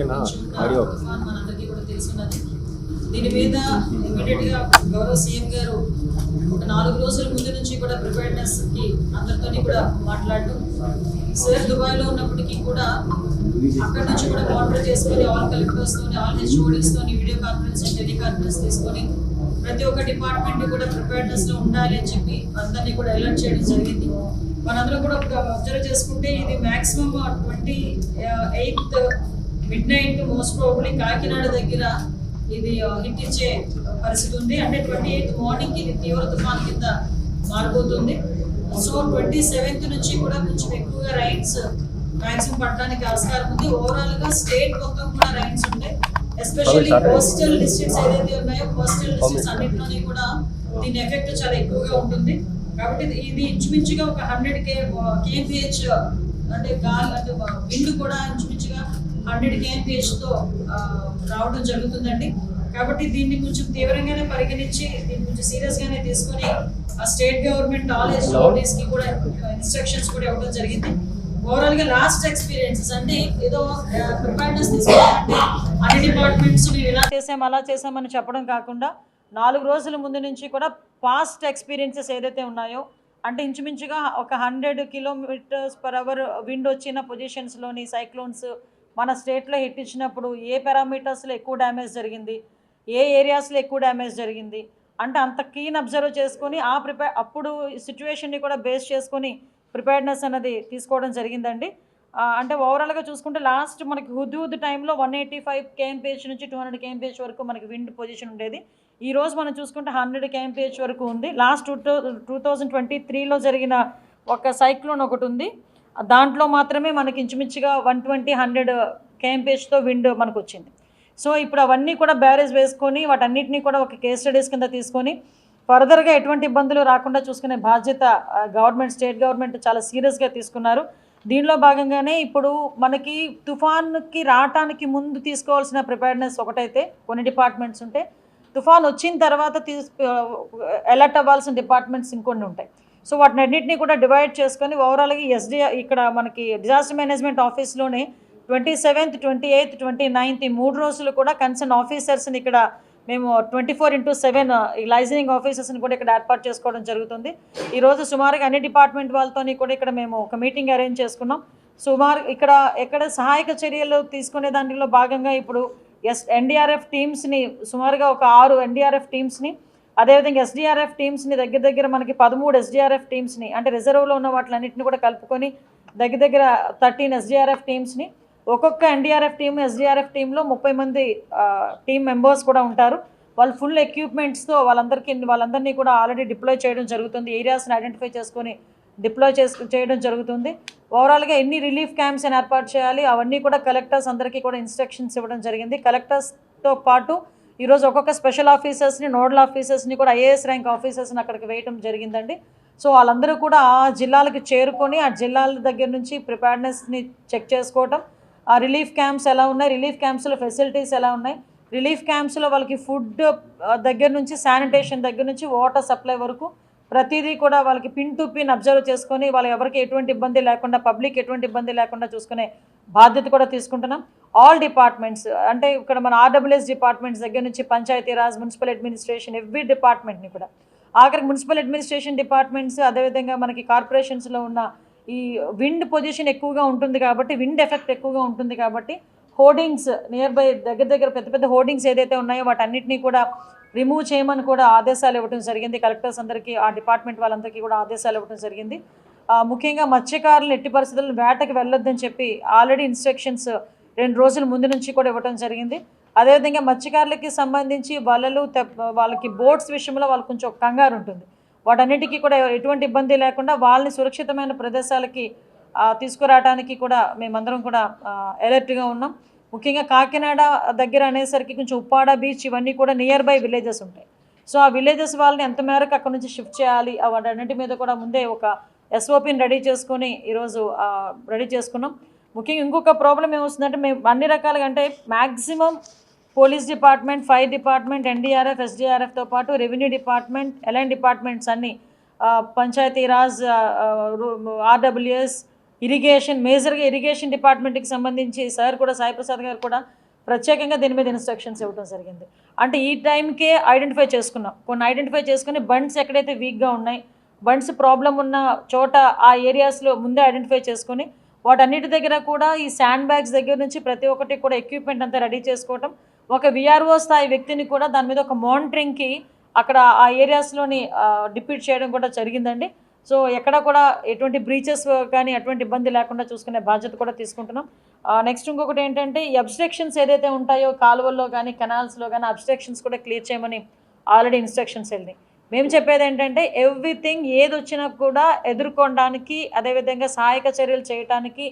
ఓకేనా? ఆడియో. దీని మీద ఇమీడియట్గా గౌరవ సీఎం గారు ఒక నాలుగు రోజుల ముందు నుంచి కూడా ప్రిపేర్నెస్కి అందరితోని కూడా మాట్లాడడం సార్ దుబాయ్లో ఉన్నప్పటికీ కూడా అక్కడ నుంచి కూడా మానిటర్ చేసుకొని ఆల్ కలెక్టర్స్ తోని ఆల్ హెచ్ఓడీస్ తోని వీడియో కాన్ఫరెన్స్ అండ్ టెలికాన్ఫరెన్స్ తీసుకొని ప్రతి ఒక్క డిపార్ట్మెంట్ కూడా ప్రిపేర్నెస్లో ఉండాలి అని చెప్పి అందరినీ కూడా అలర్ట్ చేయడం జరిగింది మనందరం కూడా అబ్జర్వ్ చేసుకుంటే ఇది maximum twenty eighth midnight most probably Kakinada దగ్గర ఇది హిట్ ఇచ్చే పరిస్థితి ఉంది. అంటే ట్వంటీ ఎయిత్ మార్నింగ్ ఇది తీవ్ర తుఫాన్ కింద మారిపోతుంది. సో ట్వంటీ సెవెంత్ నుంచి కూడా కొంచెం ఎక్కువగా రైన్స్ మాక్సిమం పడడానికి ఆస్కారం ఉంది. ఓవరాల్గా స్టేట్ మొత్తం కూడా రైన్స్ ఉంటాయి ఎస్పెషల్లీ కోస్టల్ డిస్ట్రిక్ట్స్ ఏదైతే ఉన్నాయో కోస్టల్ డిస్ట్రిక్ట్స్ అన్నింటిలోని కూడా దీని ఎఫెక్ట్ చాలా ఎక్కువగా ఉంటుంది. కాబట్టి ఇది- ఇది ఇంచుమించుగా ఒక హండ్రెడ్ కే కేపీహెచ్ అంటే గాలి అంటే విండ్ కూడా ఇంచుమించుగా హండ్రెడ్ కేఎంపీహెచ్తో రావడం జరుగుతుందండి. కాబట్టి దీన్ని కొంచెం తీవ్రంగానే పరిగణించి దీన్ని కొంచెం సీరియస్ గానే తీసుకొని ఆ స్టేట్ గవర్నమెంట్ ఆల్ హెచ్ఓడీస్కి కూడా ఇన్స్ట్రక్షన్స్ కూడా ఇవ్వడం జరిగింది. ఓవరాల్గా లాస్ట్ ఎక్స్పీరియన్సెస్ అంటే ఏదో ప్రిపేర్నెస్ తీసుకోవాలంటే అన్ని డిపార్ట్మెంట్స్ మేము ఇలా చేసాం అలా చేసామని చెప్పడం కాకుండా నాలుగు రోజుల ముందు నుంచి కూడా పాస్ట్ ఎక్స్పీరియన్సెస్ ఏదైతే ఉన్నాయో అంటే ఇంచుమించుగా ఒక hundred kilometres per hour wind వచ్చిన పొజిషన్స్లోని సైక్లోన్స్ మన స్టేట్లో హిట్ ఇచ్చినప్పుడు ఏ పారామీటర్స్లో ఎక్కువ డ్యామేజ్ జరిగింది? ఏ ఏరియాస్లో ఎక్కువ డ్యామేజ్ జరిగింది? అంటే అంత కీన్ అబ్జర్వ్ చేసుకొని ఆ ప్రిపేర్ అప్పుడు సిచ్యువేషన్ని కూడా బేస్ చేసుకొని ప్రిపేర్డ్నెస్ అనేది తీసుకోవడం జరిగిందండి. అంటే ఓవరాల్గా చూసుకుంటే లాస్ట్ మనకి హుదూద్ టైంలో వన్ ఎయిటీ ఫైవ్ కేఎంపీహెచ్ నుంచి టూ హండ్రెడ్ కేఎంపీహెచ్ వరకు మనకి విండ్ పొజిషన్ ఉండేది. ఈ రోజు మనం చూసుకుంటే హండ్రెడ్ కేఎంపీహెచ్ వరకు ఉంది. Last two two two thousand twenty త్రీలో జరిగిన ఒక సైక్లోన్ ఒకటి ఉంది. దాంట్లో మాత్రమే మనకి ఇంచుమించుగా వన్ ట్వంటీ హండ్రెడ్ కేఎంపీహెచ్తో విండ్ మనకు వచ్చింది సో ఇప్పుడు అవన్నీ కూడా బ్యారేజ్ వేసుకొని వాటన్నిటిని కూడా ఒక కేస్ స్టడీస్ కింద తీసుకొని ఫర్దర్గా ఎటువంటి ఇబ్బందులు రాకుండా చూసుకునే బాధ్యత గవర్నమెంట్ స్టేట్ గవర్నమెంట్ చాలా సీరియస్గా తీసుకున్నారు. దీనిలో భాగంగానే ఇప్పుడు మనకి తుఫాన్కి రావటానికి ముందు తీసుకోవాల్సిన ప్రిపేర్నెస్ ఒకటైతే కొన్ని డిపార్ట్మెంట్స్ ఉంటే తుఫాన్ వచ్చిన తర్వాత తీసు అలర్ట్ అవ్వాల్సిన డిపార్ట్మెంట్స్ ఇంకొన్ని ఉంటాయి. సో వాటిని అన్నింటినీ కూడా డివైడ్ చేసుకొని ఓవరాల్గా ఎస్డి ఇక్కడ మనకి డిజాస్టర్ మేనేజ్మెంట్ ఆఫీస్లోనే twenty seventh twenty eighth twenty ninth ఈ మూడు రోజులు కూడా కన్సర్న్ ఆఫీసర్స్ని ఇక్కడ మేము ట్వంటీ ఫోర్ ఇంటూ సెవెన్ ఈ లైజనింగ్ ఆఫీసర్స్ని కూడా ఇక్కడ ఏర్పాటు చేసుకోవడం జరుగుతుంది. ఈరోజు సుమారుగా అన్ని డిపార్ట్మెంట్ వాళ్ళతోని కూడా ఇక్కడ మేము ఒక మీటింగ్ అరేంజ్ చేసుకున్నాం. సుమారు ఇక్కడ ఎక్కడ సహాయక చర్యలు తీసుకునే దాంట్లో భాగంగా ఇప్పుడు ఎస్ ఎన్డీఆర్ఎఫ్ టీమ్స్ని సుమారుగా ఒక ఆరు ఎన్డీఆర్ఎఫ్ టీమ్స్ని అదేవిధంగా ఎస్డీఆర్ఎఫ్ టీమ్స్ని దగ్గర దగ్గర మనకి పదమూడు ఎస్డీఆర్ఎఫ్ టీమ్స్ని అంటే రిజర్వ్లో ఉన్న వాటిలన్నింటిని కూడా కలుపుకొని దగ్గర దగ్గర థర్టీన్ ఎస్డీఆర్ఎఫ్ టీమ్స్ని ఒక్కొక్క ఎన్డీఆర్ఎఫ్ టీమ్ ఎస్డీఆర్ఎఫ్ టీంలో ముప్పై మంది టీమ్ మెంబర్స్ కూడా ఉంటారు. వాళ్ళు ఫుల్ ఎక్విప్మెంట్స్తో వాళ్ళందరికీ వాళ్ళందరినీ కూడా ఆల్రెడీ డిప్లాయ్ చేయడం జరుగుతుంది. ఏరియాస్ని ఐడెంటిఫై చేసుకొని డిప్లాయ్ చేసు చేయడం జరుగుతుంది. ఓవరాల్గా ఎన్ని రిలీఫ్ క్యాంప్స్ అని ఏర్పాటు చేయాలి అవన్నీ కూడా కలెక్టర్స్ అందరికీ కూడా ఇన్స్ట్రక్షన్స్ ఇవ్వడం జరిగింది. కలెక్టర్స్తో పాటు ఈరోజు ఒక్కొక్క స్పెషల్ ఆఫీసర్స్ని నోడల్ ఆఫీసర్స్ని కూడా ఐఏఎస్ ర్యాంక్ ఆఫీసర్స్ని అక్కడికి వేయటం జరిగిందండి. సో వాళ్ళందరూ కూడా ఆ జిల్లాలకు చేరుకొని ఆ జిల్లాల దగ్గర నుంచి ప్రిపేర్నెస్ని చెక్ చేసుకోవటం ఆ రిలీఫ్ క్యాంప్స్ ఎలా ఉన్నాయి రిలీఫ్ క్యాంప్స్లో ఫెసిలిటీస్ ఎలా ఉన్నాయి రిలీఫ్ క్యాంప్స్లో వాళ్ళకి ఫుడ్ దగ్గర నుంచి శానిటేషన్ దగ్గర నుంచి వాటర్ సప్లై వరకు ప్రతిదీ కూడా వాళ్ళకి పిన్ టు పిన్ అబ్జర్వ్ చేసుకొని వాళ్ళు ఎవరికి ఎటువంటి ఇబ్బంది లేకుండా పబ్లిక్ ఎటువంటి ఇబ్బంది లేకుండా చూసుకునే బాధ్యత కూడా తీసుకుంటున్నాం. ఆల్ డిపార్ట్మెంట్స్ అంటే ఇక్కడ మన ఆర్డబ్ల్యూఎస్ డిపార్ట్మెంట్స్ దగ్గర నుంచి పంచాయతీరాజ్ మున్సిపల్ అడ్మినిస్ట్రేషన్ ఎవ్రీ డిపార్ట్మెంట్ని కూడా. ఆఖరికి మున్సిపల్ అడ్మినిస్ట్రేషన్ డిపార్ట్మెంట్స్ అదేవిధంగా మనకి కార్పొరేషన్స్లో ఉన్న ఈ విండ్ పొజిషన్ ఎక్కువగా ఉంటుంది కాబట్టి విండ్ ఎఫెక్ట్ ఎక్కువగా ఉంటుంది కాబట్టి హోర్డింగ్స్ నియర్ బై దగ్గర దగ్గర పెద్ద పెద్ద హోర్డింగ్స్ ఏదైతే ఉన్నాయో వాటన్నిటినీ కూడా రిమూవ్ చేయమని కూడా ఆదేశాలు ఇవ్వడం జరిగింది. కలెక్టర్స్ అందరికీ ఆ డిపార్ట్మెంట్ వాళ్ళందరికీ కూడా ఆదేశాలు ఇవ్వడం జరిగింది. ముఖ్యంగా మత్స్యకారులు ఎట్టి పరిస్థితుల్లో వేటకి వెళ్ళొద్దని చెప్పి ఆల్రెడీ ఇన్స్ట్రక్షన్స్ రెండు రోజుల ముందు నుంచి కూడా ఇవ్వడం జరిగింది. అదేవిధంగా మత్స్యకారులకి సంబంధించి వలలు వాళ్ళకి బోట్స్ విషయంలో వాళ్ళకి కొంచెం కంగారు ఉంటుంది. వాటన్నిటికీ కూడా ఎటువంటి ఇబ్బంది లేకుండా వాళ్ళని సురక్షితమైన ప్రదేశాలకి తీసుకురావడానికి కూడా మేమందరం కూడా అలర్ట్గా ఉన్నాం. ముఖ్యంగా కాకినాడ దగ్గర అనేసరికి కొంచెం ఉప్పాడ బీచ్ ఇవన్నీ కూడా నియర్ బై విలేజెస్ ఉంటాయి. సో ఆ విలేజెస్ వాళ్ళని ఎంత మేరకు అక్కడ నుంచి షిఫ్ట్ చేయాలి ఆ వాటన్నిటి మీద కూడా ముందే ఒక ఎస్ఓపిని రెడీ చేసుకొని ఈరోజు రెడీ చేసుకున్నాం. ముఖ్యంగా ఇంకొక ప్రాబ్లం ఏమొస్తుందంటే మేము అన్ని రకాలుగా అంటే maximum police department fire department NDRF ఎస్డీఆర్ఎఫ్తో పాటు రెవెన్యూ డిపార్ట్మెంట్ ఎల్ఎన్ డిపార్ట్మెంట్స్ అన్నీ పంచాయతీరాజ్ ఆర్డబ్ల్యూఎస్ ఇరిగేషన్ మేజర్గా ఇరిగేషన్ డిపార్ట్మెంట్కి సంబంధించి సార్ కూడా సాయిప్రసాద్ గారు కూడా ప్రత్యేకంగా దీని మీద ఇన్స్ట్రక్షన్స్ ఇవ్వడం జరిగింది. అంటే ఈ టైంకే ఐడెంటిఫై చేసుకున్నాం. కొన్ని ఐడెంటిఫై చేసుకుని బండ్స్ ఎక్కడైతే వీక్గా ఉన్నాయి బండ్స్ ప్రాబ్లం ఉన్న చోట ఆ ఏరియాస్లో ముందే ఐడెంటిఫై చేసుకొని వాటన్నిటి దగ్గర కూడా ఈ శాండ్ బ్యాగ్స్ దగ్గర నుంచి ప్రతి ఒక్కటి కూడా ఎక్విప్మెంట్ అంతా రెడీ చేసుకోవటం ఒక విఆర్ఓ స్థాయి వ్యక్తిని కూడా దాని మీద ఒక మానిటరింగ్కి అక్కడ ఆ ఏరియాస్లోని డిప్యూట్ చేయడం కూడా జరిగిందండి. సో ఎక్కడ కూడా ఎటువంటి బ్రీచెస్ కానీ ఎటువంటి ఇబ్బంది లేకుండా చూసుకునే బాధ్యత కూడా తీసుకుంటున్నాం. నెక్స్ట్ ఇంకొకటి ఏంటంటే ఈ అబ్స్ట్రక్షన్స్ ఏదైతే ఉంటాయో కాలువల్లో కానీ కెనాల్స్లో కానీ అబ్స్ట్రక్షన్స్ కూడా క్లియర్ చేయమని ఆల్రెడీ ఇన్స్ట్రక్షన్స్ వెళ్ళినాయి. మేము చెప్పేది ఏంటంటే ఎవ్రీథింగ్ ఏది వచ్చినా కూడా ఎదుర్కొనడానికి అదేవిధంగా సహాయక చర్యలు చేయడానికి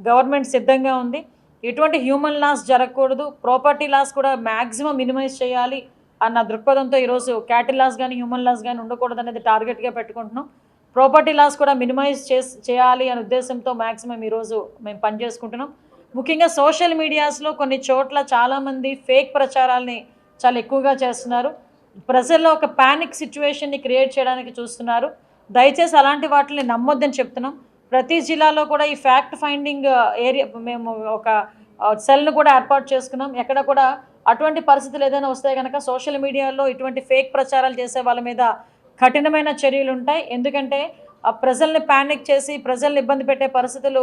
గవర్నమెంట్ సిద్ధంగా ఉంది. ఎటువంటి హ్యూమన్ లాస్ జరగకూడదు. ప్రాపర్టీ లాస్ కూడా మ్యాక్సిమం మినిమైజ్ చేయాలి అన్న దృక్పథంతో ఈరోజు క్యాటిల్ లాస్ కానీ హ్యూమన్ లాస్ కానీ ఉండకూడదు అనేది టార్గెట్గా పెట్టుకుంటున్నాం. ప్రాపర్టీ లాస్ కూడా మినిమైజ్ చేసి చేయాలి అనే ఉద్దేశంతో మ్యాక్సిమం ఈరోజు మేము పనిచేసుకుంటున్నాం ముఖ్యంగా సోషల్ మీడియాస్లో కొన్ని చోట్ల చాలామంది ఫేక్ ప్రచారాల్ని చాలా ఎక్కువగా చేస్తున్నారు. ప్రజల్లో ఒక ప్యానిక్ సిచ్యువేషన్ని క్రియేట్ చేయడానికి చూస్తున్నారు. దయచేసి అలాంటి వాటిని నమ్మొద్దని చెప్తున్నాం. ప్రతి జిల్లాలో కూడా ఈ ఫ్యాక్ట్ ఫైండింగ్ ఏరియా మేము ఒక సెల్ను కూడా ఏర్పాటు చేసుకున్నాం. ఎక్కడ కూడా అటువంటి పరిస్థితులు ఏదైనా వస్తే కనుక సోషల్ మీడియాలో ఇటువంటి ఫేక్ ప్రచారాలు చేసే వాళ్ళ మీద కఠినమైన చర్యలు ఉంటాయి ఎందుకంటే ఆ ప్రజల్ని ప్యానిక్ చేసి ప్రజల్ని ఇబ్బంది పెట్టే పరిస్థితులు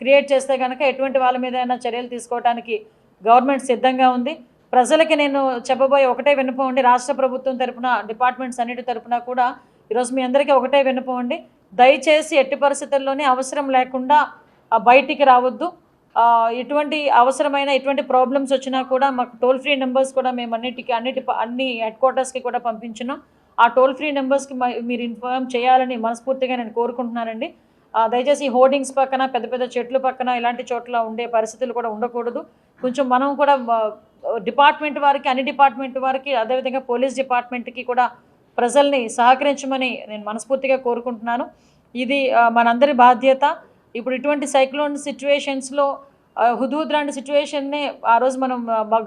క్రియేట్ చేస్తే కనుక ఎటువంటి వాళ్ళ మీద అయినా చర్యలు తీసుకోవడానికి గవర్నమెంట్ సిద్ధంగా ఉంది. ప్రజలకి నేను చెప్పబోయే ఒకటే వినపండి రాష్ట్ర ప్రభుత్వం తరపున డిపార్ట్మెంట్స్ అన్నిటి తరపున కూడా ఈరోజు మీ అందరికీ ఒకటే వినపండి దయచేసి ఎట్టి పరిస్థితుల్లోనే అవసరం లేకుండా బయటికి రావద్దు. ఎటువంటి అవసరమైన ఎటువంటి ప్రాబ్లమ్స్ వచ్చినా కూడా మాకు టోల్ ఫ్రీ నెంబర్స్ కూడా మేము అన్నిటికీ అన్నిటి అన్ని హెడ్ క్వార్టర్స్కి కూడా పంపించినాం ఆ టోల్ ఫ్రీ నెంబర్స్కి మీరు ఇన్ఫార్మ్ చేయాలని మనస్ఫూర్తిగా నేను కోరుకుంటున్నానండి. ఆ, దయచేసి ఈ హోర్డింగ్స్ పక్కన పెద్ద పెద్ద చెట్లు పక్కన ఇలాంటి చోట్ల ఉండే పరిస్థితులు కూడా ఉండకూడదు. కొంచెం మనం కూడా డిపార్ట్మెంట్ వారికి అన్ని డిపార్ట్మెంట్ వారికి అదేవిధంగా పోలీస్ డిపార్ట్మెంట్కి కూడా ప్రజల్ని సహకరించమని నేను మనస్ఫూర్తిగా కోరుకుంటున్నాను. ఇది మనందరి బాధ్యత. ఇప్పుడు ఇటువంటి సైక్లోన్ సిచ్యువేషన్స్లో హుదూద్ లాంటి సిచ్యువేషన్నే ఆ రోజు మనం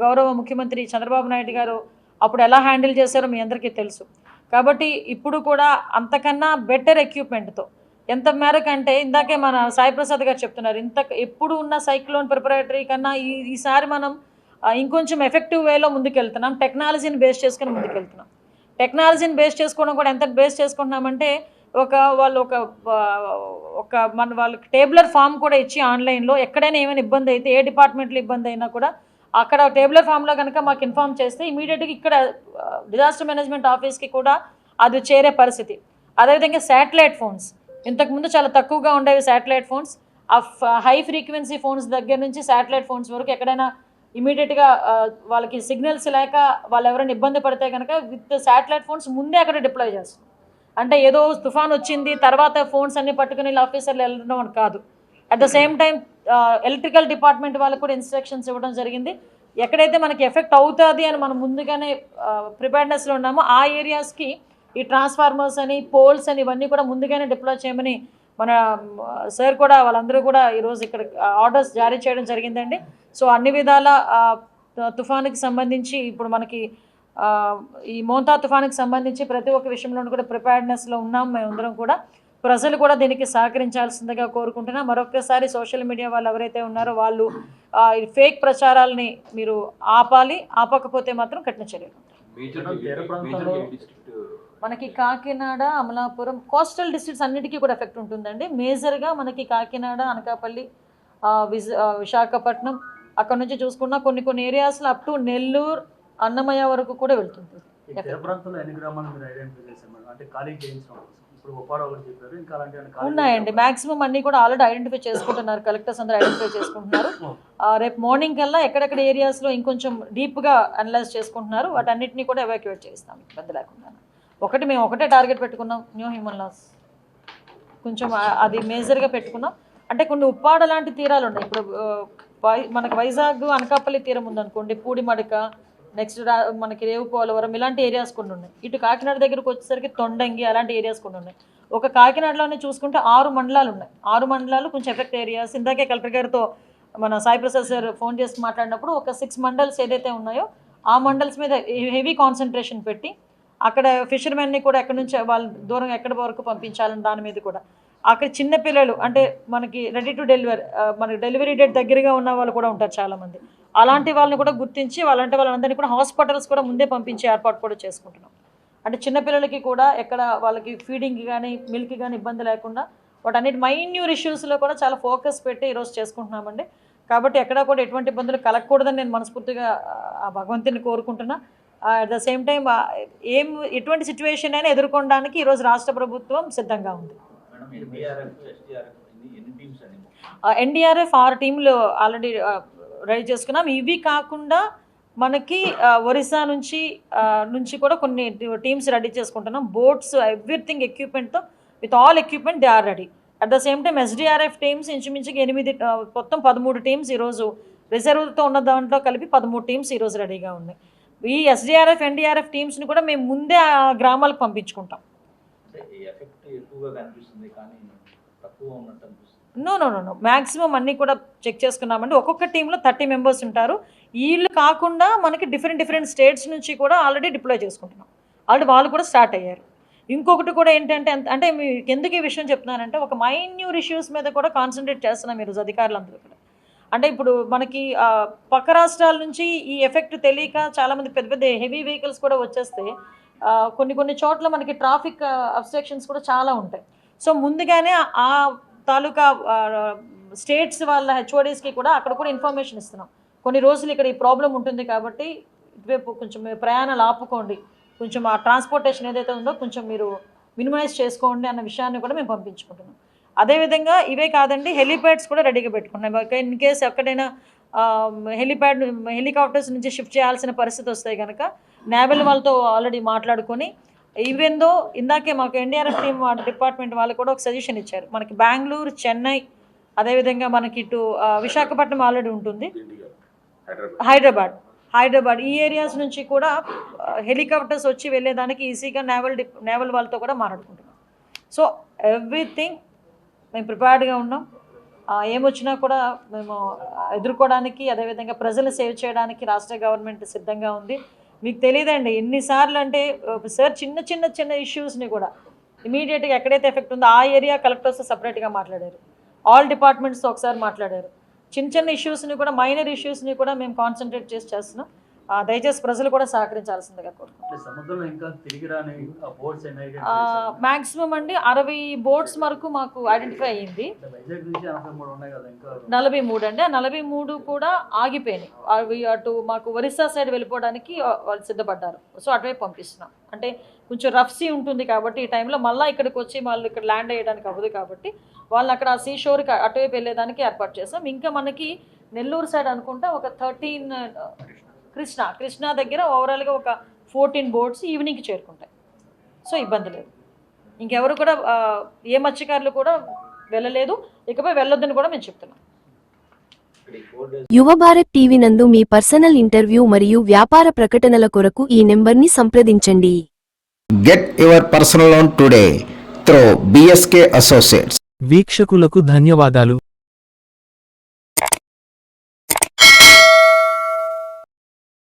గౌరవ ముఖ్యమంత్రి చంద్రబాబు నాయుడు గారు అప్పుడు ఎలా హ్యాండిల్ చేశారో మీ అందరికీ తెలుసు. కాబట్టి ఇప్పుడు కూడా అంతకన్నా బెటర్ ఎక్విప్మెంట్తో ఎంత మేరకు అంటే ఇందాకే మన సాయిప్రసాద్ గారు చెప్తున్నారు ఇంత ఎప్పుడు ఉన్న సైక్లోన్ ప్రిపరేటరీ కన్నా ఈ ఈసారి మనం ఇంకొంచెం ఎఫెక్టివ్ వేలో ముందుకెళ్తున్నాం. టెక్నాలజీని బేస్ చేసుకుని ముందుకెళ్తున్నాం. టెక్నాలజీని బేస్ చేసుకోవడం కూడా ఎంత బేస్ చేసుకుంటున్నామంటే ఒక వాళ్ళు ఒక ఒక మన వాళ్ళకి టేబులర్ ఫామ్ కూడా ఇచ్చి ఆన్లైన్లో ఎక్కడైనా ఏమైనా ఇబ్బంది అయితే ఏ డిపార్ట్మెంట్లో ఇబ్బంది అయినా కూడా అక్కడ టేబులర్ ఫామ్లో కనుక మాకు ఇన్ఫామ్ చేస్తే ఇమీడియట్గా ఇక్కడ డిజాస్టర్ మేనేజ్మెంట్ ఆఫీస్కి కూడా అది చేరే పరిస్థితి. అదేవిధంగా శాటిలైట్ ఫోన్స్ ఇంతకుముందు చాలా తక్కువగా ఉండేవి శాటిలైట్ ఫోన్స్ ఆ హై ఫ్రీక్వెన్సీ ఫోన్స్ దగ్గర నుంచి శాటిలైట్ ఫోన్స్ వరకు ఎక్కడైనా ఇమీడియట్గా వాళ్ళకి సిగ్నల్స్ లేక వాళ్ళు ఎవరైనా ఇబ్బంది పడితే కనుక విత్ శాటిలైట్ ఫోన్స్ ముందే అక్కడ డిప్లాయ్ చేస్తాం. అంటే ఏదో తుఫాన్ వచ్చింది తర్వాత ఫోన్స్ అన్ని పట్టుకుని వీళ్ళ ఆఫీసర్లు వెళ్ళడం అని కాదు. At the same time electrical department వాళ్ళకు కూడా ఇన్స్ట్రక్షన్స్ ఇవ్వడం జరిగింది. ఎక్కడైతే మనకి ఎఫెక్ట్ అవుతుంది అని మనం ముందుగానే uh, ప్రిపేర్నెస్లో ఉన్నామో ఆ ఏరియాస్కి ఈ ట్రాన్స్ఫార్మర్స్ అని పోల్స్ అని ఇవన్నీ కూడా ముందుగానే డిప్లాయ్ చేయమని మన um, సార్ కూడా వాళ్ళందరూ కూడా ఈరోజు ఇక్కడ uh, ఆర్డర్స్ జారీ చేయడం జరిగిందండి. సో అన్ని విధాల uh, తుఫానుకి సంబంధించి ఇప్పుడు మనకి ఈ మోంతా తుఫానుకి సంబంధించి ప్రతి ఒక్క విషయంలోనూ కూడా ప్రిపేర్నెస్లో ఉన్నాం. మేమందరం కూడా. ప్రజలు కూడా దీనికి సహకరించాల్సిందిగా కోరుకుంటున్నా. మరొకసారి సోషల్ మీడియా వాళ్ళు ఎవరైతే ఉన్నారో వాళ్ళు ఫేక్ ప్రచారాలని మీరు ఆపాలి ఆపకపోతే మాత్రం కఠిన చర్యలు డిస్ట్రిక్ట్ మనకి కాకినాడ అమలాపురం కోస్టల్ డిస్ట్రిక్ట్స్ అన్నిటికీ కూడా ఎఫెక్ట్ ఉంటుందండి. మేజర్గా మనకి కాకినాడ అనకాపల్లి విశాఖపట్నం అక్కడ నుంచి చూసుకున్నా కొన్ని కొన్ని ఏరియాస్లో అప్ టు నెల్లూరు అన్నమయ్య వరకు కూడా వెళ్తుంది. ఉన్నాయండి? మాక్సిమం అన్ని కూడా ఆల్రెడీ ఐడెంటిఫై చేసుకుంటున్నారు. కలెక్టర్స్ అందరూ ఐడెంటిఫై చేసుకుంటున్నారు. రేపు మార్నింగ్ కల్లా ఎక్కడెక్కడ ఏరియాస్లో ఇంకొంచెం డీప్గా అనలైజ్ చేసుకుంటున్నారు. వాటన్నిటిని కూడా ఎవాక్యుయేట్ చేస్తాం. ఇబ్బంది లేకుండా. ఒకటి మేము ఒకటే టార్గెట్ పెట్టుకున్నాం. న్యూ హ్యూమన్ లాస్ కొంచెం అది మేజర్గా పెట్టుకున్నాం. అంటే కొన్ని ఉప్పాడ లాంటి తీరాలు ఉన్నాయి. ఇప్పుడు మనకి వైజాగ్ అనకాపల్లి తీరం ఉందనుకోండి. పూడిమడక నెక్స్ట్ మనకి రేవు పోలవరం ఇలాంటి ఏరియాస్ కొన్ని ఉన్నాయి. ఇటు కాకినాడ దగ్గరకు వచ్చేసరికి తొండంగి అలాంటి ఏరియాస్ కొన్ని ఉన్నాయి. ఒక కాకినాడలోనే చూసుకుంటే ఆరు మండలాలు ఉన్నాయి. ఆరు మండలాలు కొంచెం ఎఫెక్ట్ ఏరియాస్ ఇందాకే కలెక్టర్ గారితో మన సాయి ప్రసాద్ సార్ ఫోన్ చేసి మాట్లాడినప్పుడు ఒక సిక్స్ మండల్స్ ఏదైతే ఉన్నాయో ఆ మండల్స్ మీద హెవీ కాన్సన్ట్రేషన్ పెట్టి అక్కడ ఫిషర్మెన్ని కూడా ఎక్కడి నుంచి వాళ్ళ దూరం ఎక్కడి వరకు పంపించాలని దాని మీద కూడా. అక్కడ చిన్న పిల్లలు అంటే మనకి రెడీ టు డెలివరీ మనకి డెలివరీ డేట్ దగ్గరగా ఉన్న వాళ్ళు కూడా ఉంటారు చాలామంది. అలాంటి వాళ్ళని కూడా గుర్తించి అలాంటి వాళ్ళందరినీ కూడా హాస్పిటల్స్ కూడా ముందే పంపించే ఏర్పాటు కూడా చేసుకుంటున్నాం. అంటే చిన్నపిల్లలకి కూడా ఎక్కడ వాళ్ళకి ఫీడింగ్ కానీ మిల్క్ కానీ ఇబ్బంది లేకుండా వాటన్నిటి మైన్యూర్ ఇష్యూస్లో కూడా చాలా ఫోకస్ పెట్టి ఈరోజు చేసుకుంటున్నామండి. కాబట్టి ఎక్కడా కూడా ఎటువంటి ఇబ్బందులు కలగకూడదని నేను మనస్ఫూర్తిగా ఆ భగవంతుని కోరుకుంటున్నా. అట్ ద సేమ్ టైం ఏం ఎటువంటి సిచ్యువేషన్ అయినా ఎదుర్కొనడానికి ఈరోజు రాష్ట్ర ప్రభుత్వం సిద్ధంగా ఉంది. ఎన్డీఆర్ఎఫ్ ఆరు టీంలు ఆల్రెడీ రెడీ చేసుకున్నాం. ఇవి కాకుండా మనకి ఒరిస్సా నుంచి నుంచి కూడా కొన్ని టీమ్స్ రెడీ చేసుకుంటున్నాం. Boats everything ఎక్విప్మెంట్తో with all equipment they are ready at the same time SDRF teams ఇంచుమించుగా ఎనిమిది మొత్తం పదమూడు టీమ్స్ ఈరోజు రిజర్వ్తో ఉన్న దాంట్లో కలిపి పదమూడు టీమ్స్ ఈరోజు రెడీగా ఉన్నాయి. ఈ ఎస్డీఆర్ఎఫ్ ఎన్డీఆర్ఎఫ్ టీమ్స్ని కూడా మేము ముందే ఆ గ్రామాలకు పంపించుకుంటాం. No no no no maximum అన్నీ కూడా చెక్ చేసుకున్నామండి. ఒక్కొక్క టీంలో థర్టీ మెంబర్స్ ఉంటారు. వీళ్ళు కాకుండా మనకి డిఫరెంట్ డిఫరెంట్ స్టేట్స్ నుంచి కూడా ఆల్రెడీ డిప్లాయ్ చేసుకుంటున్నాం. ఆల్రెడీ వాళ్ళు కూడా స్టార్ట్ అయ్యారు. ఇంకొకటి కూడా ఏంటంటే అంటే మీకు ఎందుకు ఈ విషయం చెప్తున్నానంటే ఒక మైన్యూర్ ఇష్యూస్ మీద కూడా కాన్సన్ట్రేట్ చేస్తున్నాం ఈరోజు అధికారులందరూ కూడా. అంటే ఇప్పుడు మనకి పక్క రాష్ట్రాల నుంచి ఈ ఎఫెక్ట్ తెలియక చాలామంది పెద్ద పెద్ద హెవీ వెహికల్స్ కూడా వచ్చేస్తే కొన్ని కొన్ని చోట్ల మనకి ట్రాఫిక్ అబ్స్ట్రక్షన్స్ కూడా చాలా ఉంటాయి. సో ముందుగానే ఆ తాలూకా స్టేట్స్ వాళ్ళ హెచ్ఓడీస్కి కూడా అక్కడ కూడా ఇన్ఫర్మేషన్ ఇస్తున్నాం. కొన్ని రోజులు ఇక్కడ ఈ ప్రాబ్లం ఉంటుంది కాబట్టి ఇటువైపు కొంచెం ప్రయాణాలు ఆపుకోండి. కొంచెం ఆ ట్రాన్స్పోర్టేషన్ ఏదైతే ఉందో కొంచెం మీరు మినిమైజ్ చేసుకోండి అన్న విషయాన్ని కూడా మేము పంపించుకుంటున్నాం. అదేవిధంగా ఇవే కాదండి హెలిప్యాడ్స్ కూడా రెడీగా పెట్టుకున్నాం. ఇన్ కేస్ ఎక్కడైనా హెలిప్యాడ్ హెలికాప్టర్స్ నుంచి షిఫ్ట్ చేయాల్సిన పరిస్థితి వస్తాయి కనుక నేవల్ వాళ్ళతో ఆల్రెడీ మాట్లాడుకొని ఈవెన్ దో ఇందాకే మాకు ఎన్డీఆర్ఎఫ్ టీమ్ డిపార్ట్మెంట్ వాళ్ళు కూడా ఒక సజెషన్ ఇచ్చారు. మనకి బెంగళూరు చెన్నై అదేవిధంగా మనకి ఇటు విశాఖపట్నం ఆల్రెడీ ఉంటుంది. హైదరాబాద్. హైదరాబాద్. ఈ ఏరియాస్ నుంచి కూడా హెలికాప్టర్స్ వచ్చి వెళ్ళేదానికి ఈజీగా నేవల్ డి నేవల్ వాళ్ళతో కూడా మాట్లాడుకుంటున్నాం. సో ఎవ్రీథింగ్ మేము ప్రిపేర్డ్గా ఉన్నాం. ఏమొచ్చినా కూడా మేము ఎదుర్కోవడానికి అదేవిధంగా ప్రజలు సేవ్ చేయడానికి రాష్ట్ర గవర్నమెంట్ సిద్ధంగా ఉంది. మీకు తెలియదండి ఎన్నిసార్లు అంటే సార్ చిన్న చిన్న చిన్న ఇష్యూస్ని కూడా ఇమీడియట్గా ఎక్కడైతే ఎఫెక్ట్ ఉందో ఆ ఏరియా కలెక్టర్స్ సపరేట్గా మాట్లాడారు. ఆల్ డిపార్ట్మెంట్స్ ఒకసారి మాట్లాడారు. చిన్న చిన్న ఇష్యూస్ని కూడా మైనర్ ఇష్యూస్ని కూడా మేము కాన్సన్ట్రేట్ చేసి చేస్తున్నాం. దయచేసి ప్రజలు కూడా సహకరించాల్సిందిగా కోరుకుంటున్నాం. అంటే సముద్రంలో ఇంకా తిరిగి రాని బోట్స్ ఎన్ని మ్యాక్సిమం అండి అరవై బోట్స్ వరకు మాకు ఐడెంటిఫై అయ్యింది. నలభై మూడు అండి. ఆ నలభై మూడు కూడా ఆగిపోయినాయి. అవి అటు మాకు ఒరిస్సా సైడ్ వెళ్ళిపోవడానికి వాళ్ళు సిద్ధపడ్డారు. సో అటువైపు పంపిస్తున్నాం. అంటే కొంచెం రఫ్ సీ ఉంటుంది కాబట్టి ఈ టైంలో మళ్ళీ ఇక్కడికి వచ్చి వాళ్ళు ఇక్కడ ల్యాండ్ అయ్యడానికి అవ్వదు కాబట్టి వాళ్ళు అక్కడ ఆ సీ షోర్కి అటువైపు వెళ్ళేదానికి ఏర్పాటు చేస్తాం ఇంకా మనకి నెల్లూరు సైడ్ అనుకుంటా ఒక థర్టీన్ కృష్ణ కృష్ణ దగ్గర ఓవరాల్గా ఒక ఫోర్టీన్ బోట్స్ ఈవినింగ్కి చేరుకుంటాయి. సో ఇబ్బంది లేదు. ఇంకెవరు కూడా ఏ మత్స్యకారులు కూడా వెళ్ళలేదు. ఇకపై వెళ్ళొద్దని కూడా మేము చెప్తున్నాం. యువ భారత్ టీవీ నందు మీ పర్సనల్ ఇంటర్వ్యూ మరియు వ్యాపార ప్రకటనల కొరకు ఈ నెంబర్ని సంప్రదించండి. Get your personal loan today through BSK Associates. వీక్షకులకు ధన్యవాదాలు.